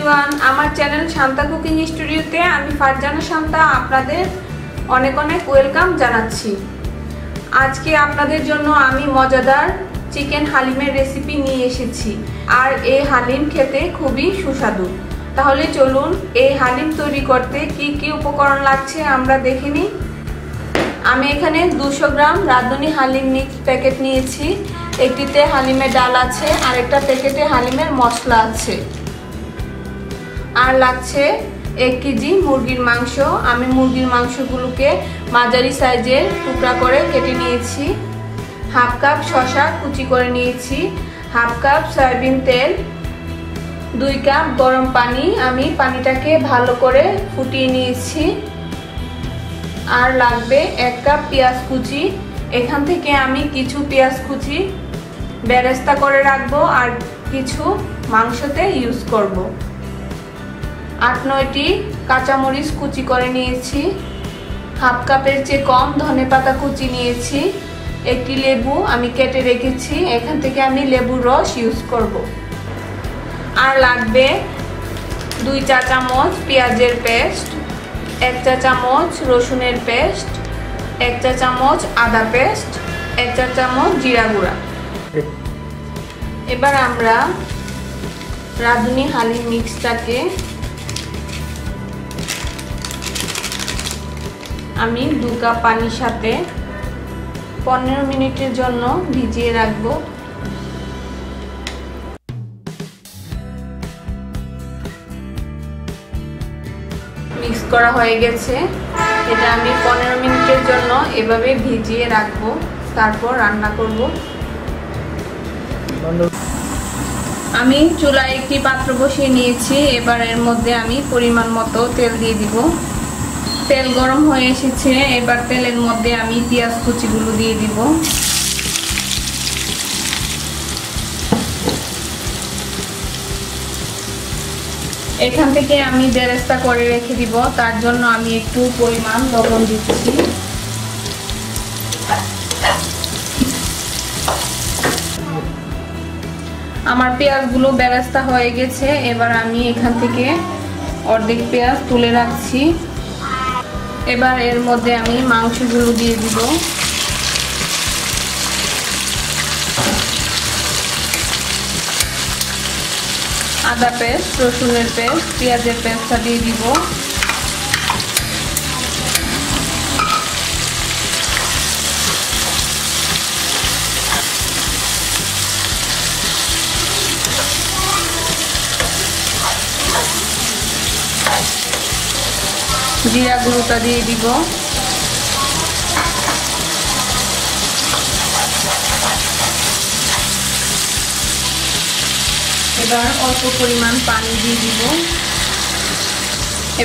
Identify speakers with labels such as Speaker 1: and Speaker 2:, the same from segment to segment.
Speaker 1: Everyone, আমার channel Shanta cooking স্টুডিওতে আমি ফারজানা শান্তা আপনাদের অনেক অনেক ওয়েলকাম জানাচ্ছি। আজকে আপনাদের জন্য আমি মজাদার চিকেন হালিমের রেসিপি নিয়ে এসেছি। আর এই হালিম খেতে খুবই সুস্বাদু। তাহলে চলুন এই হালিম তৈরি করতে কি কি উপকরণ লাগছে আমরা দেখে নিই। আমি এখানে দুশো গ্রাম রাঁধুনি হালিম মিক্স প্যাকেট নিয়েছি। একটিতে হালিমের ডাল আছে আর একটা প্যাকেটে হালিমের মশলা আছে। আর লাগছে এক কেজি মুরগির মাংস। আমি মুরগির মাংসগুলোকে মাঝারি সাইজের টুকরা করে কেটে নিয়েছি। হাফ কাপ শশা কুচি করে নিয়েছি। হাফ কাপ সয়াবিন তেল। দুই কাপ গরম পানি। আমি পানিটাকে ভালো করে ফুটিয়ে নিয়েছি। আর লাগবে এক কাপ পেঁয়াজ কুচি। এখান থেকে আমি কিছু পেঁয়াজ কুচি বেরেস্তা করে রাখব আর কিছু মাংসতে ইউজ করব। আট নয়টি কাঁচামরিচ কুচি করে নিয়েছি। হাফ কাপের চেয়ে কম ধনে পাতা কুচি নিয়েছি। একটি লেবু আমি কেটে রেখেছি। এখান থেকে আমি লেবুর রস ইউজ করব। আর লাগবে দুই চা চামচ পেঁয়াজের পেস্ট, এক চা চামচ রসুনের পেস্ট, এক চা চামচ আদা পেস্ট, এক চা চামচ জিরা গুঁড়া। এবার আমরা রাঁধুনি হালিম মিক্সটাকে আমি দু কাপ পানির সাথে পনেরো মিনিটের জন্য ভিজিয়ে রাখব। মিক্স করা হয়ে গেছে। এটা আমি পনেরো মিনিটের জন্য এভাবে ভিজিয়ে রাখব। তারপর রান্না করব। আমি চুলায় একটি পাত্র বসিয়ে নিয়েছি। এবার এর মধ্যে আমি পরিমাণ মতো তেল দিয়ে দিব। তেল গরম হয়ে এসেছে, এবার তেলের মধ্যে আমি পেঁয়াজ কুচিগুলো দিয়ে দিব। এখান থেকে আমি বেরেস্তা করে রেখে দিব, তার জন্য আমি একটু পরিমাণ লবণ দিচ্ছি। আমার পেঁয়াজগুলো বেরেস্তা হয়ে গেছে, এবার আমি এখান থেকে অর্ধেক পেঁয়াজ তুলে রাখছি। এবার এর মধ্যে আমি মাংসগুলো দিয়ে দিব। আদা পেস্ট, রসুনের পেস্ট, পেঁয়াজের পেস্টটা দিয়ে দিব। জিরা গুঁড়োটা দিয়ে দিব। এবার অল্প পরিমাণ পানি দিয়ে দিব।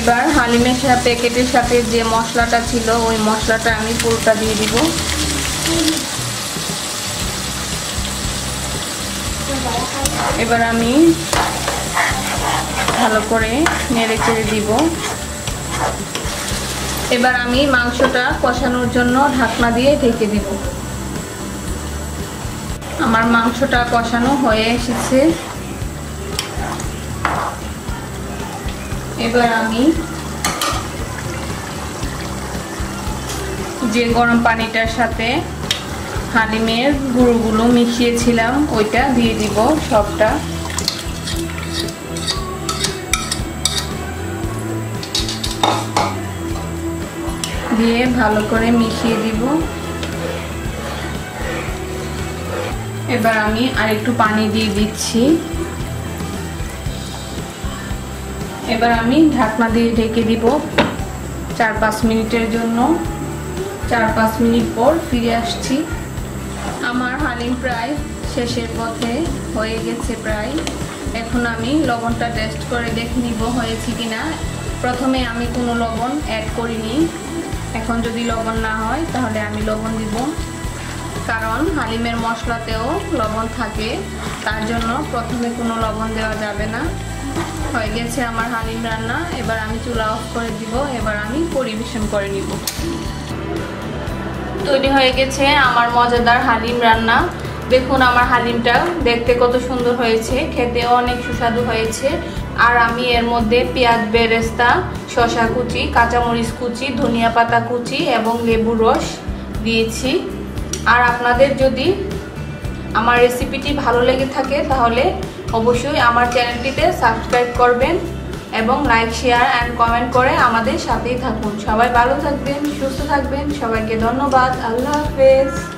Speaker 1: এবার হালিমের সাথে প্যাকেটের সাথে যে মশলাটা ছিল, ওই মশলাটা আমি পুরোটা দিয়ে দিব। এবার আমি ভালো করে নেড়ে চেড়ে দিব। এবার আমি মাংসটা কষানোর জন্য ঢাকনা দিয়ে ঢেকে দিব। আমার মাংসটা কষানো হয়ে এসেছে। এবার আমি যে গরম পানিটার সাথে হালিমের গুঁড়োগুলো মিশিয়েছিলাম, ওইটা দিয়ে দিব সবটা। দিয়ে ভালো করে মিশিয়ে দিব। এবার আমি আর একটু পানি দিয়ে দিচ্ছি। এবার আমি ঢাকনা দিয়ে ঢেকে দিব চার পাঁচ মিনিটের জন্য। চার পাঁচ মিনিট পর ফিরে আসছি। আমার হালিম প্রায় শেষের পথে হয়ে গেছে প্রায়। এখন আমি লবণটা টেস্ট করে দেখে নিব হয়েছে কিনা। প্রথমে আমি কোনো লবণ অ্যাড করিনি। এখন যদি লবণ না হয়, তাহলে আমি লবণ দিব। কারণ হালিমের মশলাতেও লবণ থাকে। তার জন্য প্রথমে কোনো লবণ দেওয়া যাবে না। হয়ে গেছে আমার হালিম রান্না। এবার আমি চুলা অফ করে দিব। এবার আমি পরিবেশন করে নিব। তৈরি হয়ে গেছে আমার মজাদার হালিম রান্না। দেখুন আমার হালিমটা দেখতে কত সুন্দর হয়েছে। খেতেও অনেক সুস্বাদু হয়েছে। আর আমি এর মধ্যে পেঁয়াজ, বেরেস্তা শশা কুচি, কাঁচামরিচ কুচি, ধনিয়া পাতা কুচি এবং লেবু রস দিয়েছি। আর আপনাদের যদি আমার রেসিপিটি ভালো লেগে থাকে তাহলে অবশ্যই আমার চ্যানেলটিতে সাবস্ক্রাইব করবেন এবং লাইক, শেয়ার অ্যান্ড কমেন্ট করে আমাদের সাথেই থাকুন। সবাই ভালো থাকবেন, সুস্থ থাকবেন। সবাইকে ধন্যবাদ। আল্লাহ হাফেজ।